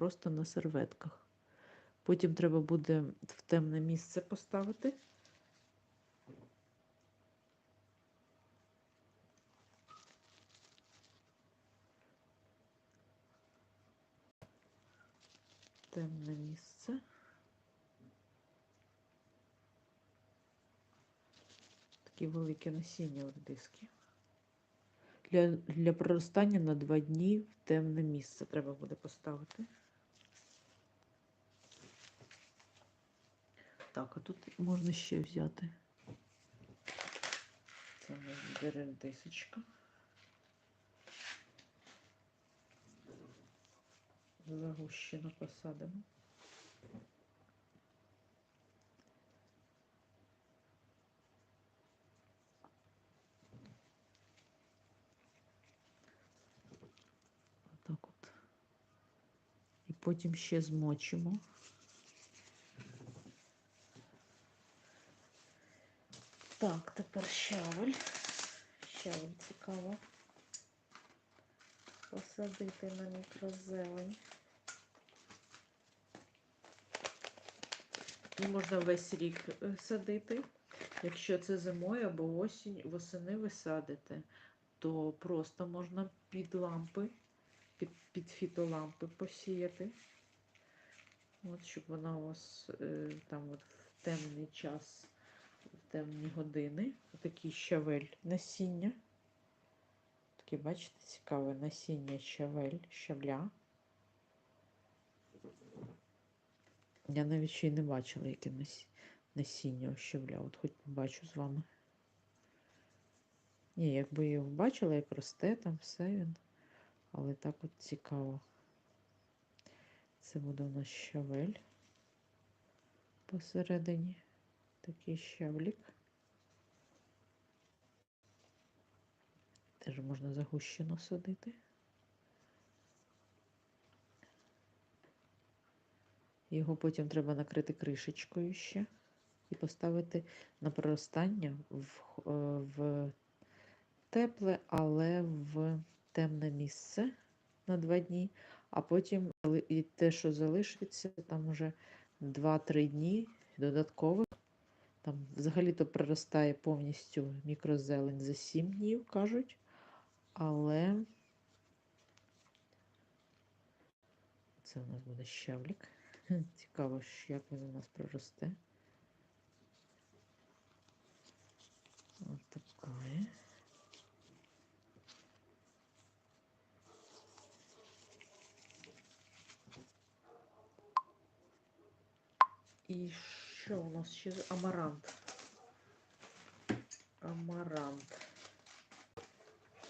просто на серветках. Потім треба буде в темне місце поставити. Темне місце. Такі великі насіння в диски. Для, для проростання на два дні в темне місце треба буде поставити. Так, а тут можна ще взяти. Це у нас буде. Загущено посадимо. Отак от. І потім ще змочимо. Так, тепер щавель. Щавель цікаво. Посадити на мікрозелень. І можна весь рік е, садити. Якщо це зимою або осінь, восени ви садите, то просто можна під лампи, під, під фітолампи посіяти. От, щоб вона у вас е, там от в темний час, темні години, отакий щавель насіння. Таке, бачите, цікаве насіння щавель, щавля. Я навіть ще й не бачила, яке насіння щавля. От хоч побачу з вами. Ні, якби я його бачила, як росте там все він. Але так от цікаво. Це буде у нас щавель посередині. Такий щавлік. Теж можна загущено садити. Його потім треба накрити кришечкою ще і поставити на проростання в, е, в тепле, але в темне місце на два дні, а потім і те, що залишиться, там уже 2-3 дні додаткових. Там взагалі-то проростає повністю мікрозелень за 7 днів, кажуть. Але це у нас буде щавлік. Цікаво, як він у нас проросте. Ось такий. І що у нас ще? Амарант. Амарант.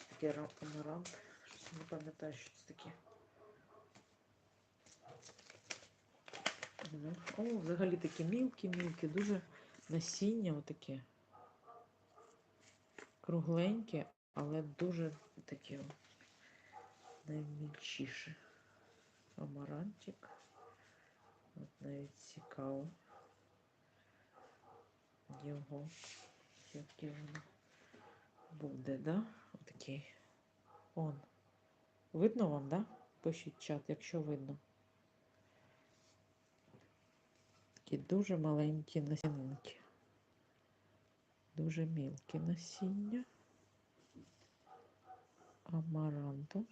Таке ра- амарант. Щось не пам'ятаю, що це таке. О, взагалі такі мілкі-мілкі, дуже насіння отаке. Кругленьке, але дуже таке наймільчіше. Амарантик. От навіть цікаво. Його, яке воно буде, да? Отакий. Он. Видно вам, да? Пишіть чат, якщо видно. Такі дуже маленькі насінинки. Дуже мілкі насіння. Амаранту.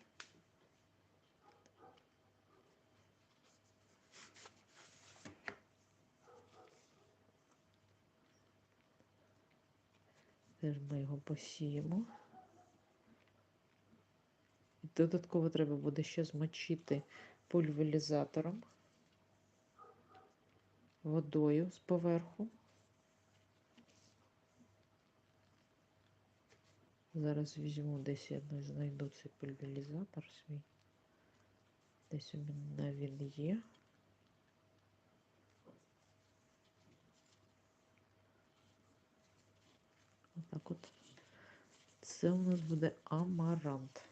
Теж ми його посіємо. І Додатково треба буде ще змочити пульверізатором водою з поверху. Зараз візьму десь я знайду цей пульверізатор свій. Десь у мене він є. Так от. Це у нас буде амарант.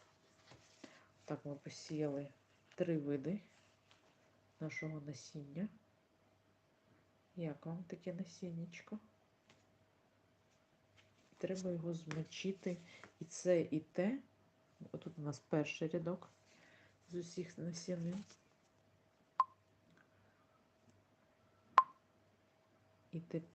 Так, ми посіяли три види нашого насіння. Як вам таке насіннячко? Треба його змочити і це, і те. Отут у нас перший рядок з усіх насінин. І тепер.